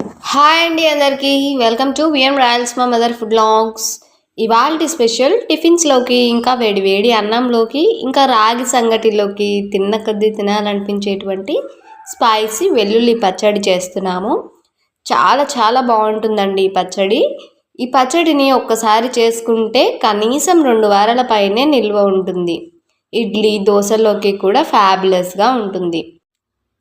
Hi అండి అందరికీ. Welcome to VM royals మా మదర్ ఫుడ్ లాంగ్స్ ఇవాళ స్పెషల్ టిఫిన్స్లోకి ఇంకా వేడి వేడి అన్నంలోకి ఇంకా రాగి సంగటిలోకి తిన్న కొద్దీ తినాలనిపించేటువంటి స్పైసీ వెల్లుల్లి పచ్చడి చేస్తున్నాము. చాలా చాలా బాగుంటుందండి ఈ పచ్చడి. ఈ పచ్చడిని ఒక్కసారి చేసుకుంటే కనీసం రెండు వారాల పైనే నిల్వ ఉంటుంది. ఇడ్లీ దోశలోకి కూడా ఫ్యాబులస్గా ఉంటుంది.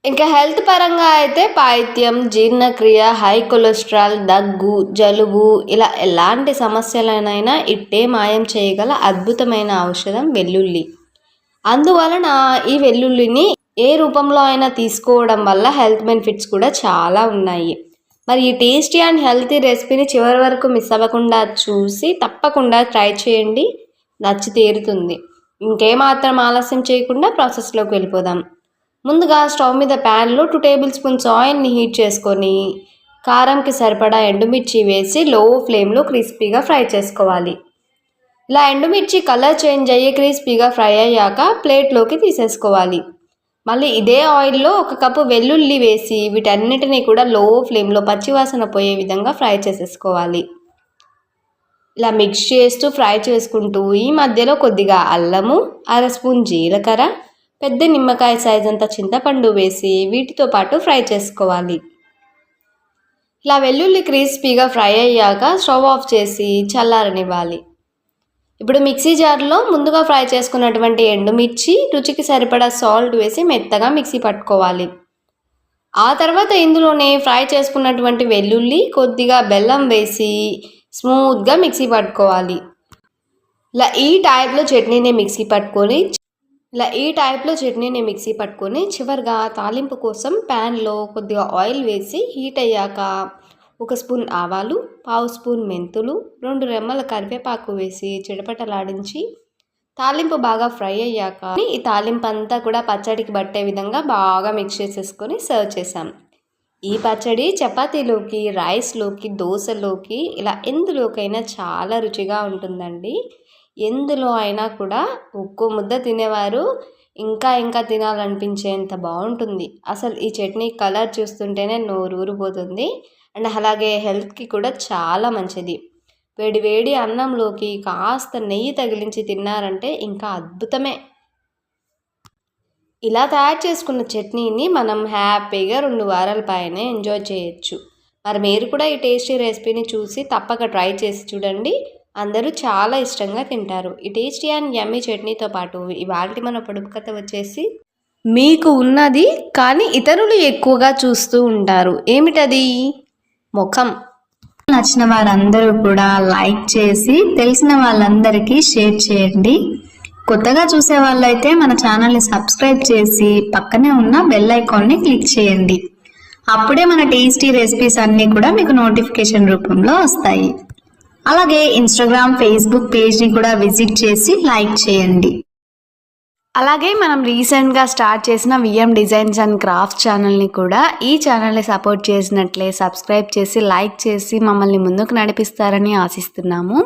ఇంకా హెల్త్ పరంగా అయితే పాయిత్యం జీర్ణక్రియ హై కొలెస్ట్రాల్ దగ్గు జలుబు ఇలా ఎలాంటి సమస్యలనైనా ఇట్టే మాయం చేయగల అద్భుతమైన ఔషధం వెల్లుల్లి. అందువలన ఈ వెల్లుల్లిని ఏ రూపంలో అయినా తీసుకోవడం వల్ల హెల్త్ బెనిఫిట్స్ కూడా చాలా ఉన్నాయి. మరి ఈ టేస్టీ అండ్ హెల్తీ రెసిపీని చివరి వరకు మిస్ అవ్వకుండా చూసి తప్పకుండా ట్రై చేయండి. నచ్చి తీరుతుంది. ఇంకేమాత్రం ఆలస్యం చేయకుండా ప్రాసెస్లోకి వెళ్ళిపోదాం. ముందుగా స్టవ్ మీద ప్యాన్లో టూ టేబుల్ స్పూన్స్ ఆయిల్ని హీట్ చేసుకొని కారంకి సరిపడా ఎండుమిర్చి వేసి లో ఫ్లేమ్లో క్రిస్పీగా ఫ్రై చేసుకోవాలి. ఇలా ఎండుమిర్చి కలర్ చేంజ్ అయ్యి క్రిస్పీగా ఫ్రై అయ్యాక ప్లేట్లోకి తీసేసుకోవాలి. మళ్ళీ ఇదే ఆయిల్లో ఒక కప్పు వెల్లుల్లి వేసి వీటన్నిటిని కూడా లో ఫ్లేమ్లో పచ్చివాసన పోయే విధంగా ఫ్రై చేసేసుకోవాలి. ఇలా మిక్స్ చేస్తూ ఫ్రై చేసుకుంటూ ఈ మధ్యలో కొద్దిగా అల్లము అర స్పూన్ జీలకర్ర పెద్ద నిమ్మకాయ సైజ్ అంత చింతపండు వేసి వీటితో పాటు ఫ్రై చేసుకోవాలి. ఇలా వెల్లుల్లి క్రిస్పీగా ఫ్రై అయ్యాక స్టవ్ ఆఫ్ చేసి చల్లారనివ్వాలి. ఇప్పుడు మిక్సీ జార్లో ముందుగా ఫ్రై చేసుకున్నటువంటి ఎండుమిర్చి రుచికి సరిపడా సాల్ట్ వేసి మెత్తగా మిక్సీ పట్టుకోవాలి. ఆ తర్వాత ఇందులోనే ఫ్రై చేసుకున్నటువంటి వెల్లుల్లి కొద్దిగా బెల్లం వేసి స్మూత్గా మిక్సీ పట్టుకోవాలి. ఇలా ఈ టైప్లో చట్నీని మిక్సీ పట్టుకొని ఇలా ఈ టైప్లో చట్నీని మిక్సీ పట్టుకొని చివరిగా తాలింపు కోసం ప్యాన్లో కొద్దిగా ఆయిల్ వేసి హీట్ అయ్యాక ఒక స్పూన్ ఆవాలు పావు స్పూన్ మెంతులు రెండు రెమ్మల కరివేపాకు వేసి చిడపటలాడించి తాలింపు బాగా ఫ్రై అయ్యాక ఈ తాలింపు అంతా కూడా పచ్చడికి పట్టే విధంగా బాగా మిక్స్ చేసేసుకొని సర్వ్ చేసాం ఈ పచ్చడి చపాతీలోకి రైస్లోకి దోశలోకి ఇలా ఎందులోకైనా చాలా రుచిగా ఉంటుందండి. ఎందులో అయినా కూడా ఒక్కో ముద్ద తినేవారు. ఇంకా ఇంకా తినాలనిపించేంత బాగుంటుంది అసలు ఈ చట్నీ కలర్ చూస్తుంటేనే నోరు ఊరిపోతుంది. అండ్ అలాగే హెల్త్కి కూడా చాలా మంచిది. వేడి వేడి అన్నంలోకి కాస్త నెయ్యి తగిలించి తిన్నారంటే ఇంకా అద్భుతమే. ఇలా తయారు చేసుకున్న చట్నీని మనం హ్యాపీగా రెండు వారాల పైన ఎంజాయ్ చేయొచ్చు. మరి మీరు కూడా ఈ టేస్టీ రెసిపీని చూసి తప్పక ట్రై చేసి చూడండి. అందరూ చాలా ఇష్టంగా తింటారు. ఈ టేస్టీ అండ్ యమ్మీ చట్నీతో పాటు ఇవాళ మన పొడుపు కథ వచ్చేసి మీకు ఉన్నది కానీ ఇతరులు ఎక్కువగా చూస్తూ ఉంటారు. ఏమిటది? ముఖం. నచ్చిన వారందరూ కూడా లైక్ చేసి తెలిసిన వాళ్ళందరికీ షేర్ చేయండి. కొత్తగా చూసే వాళ్ళైతే మన ఛానల్ని సబ్స్క్రైబ్ చేసి పక్కనే ఉన్న బెల్ ఐకాన్ని క్లిక్ చేయండి. అప్పుడే మన టేస్టీ రెసిపీస్ అన్నీ కూడా మీకు నోటిఫికేషన్ రూపంలో వస్తాయి. అలాగే ఇన్స్టాగ్రామ్ ఫేస్బుక్ పేజ్ని కూడా విజిట్ చేసి లైక్ చేయండి. అలాగే మనం రీసెంట్గా స్టార్ట్ చేసిన విఎం డిజైన్స్ అండ్ క్రాఫ్ట్స్ ఛానల్ని కూడా ఈ ఛానల్ని సపోర్ట్ చేసినట్లే సబ్స్క్రైబ్ చేసి లైక్ చేసి మమ్మల్ని ముందుకు నడిపిస్తారని ఆశిస్తున్నాము.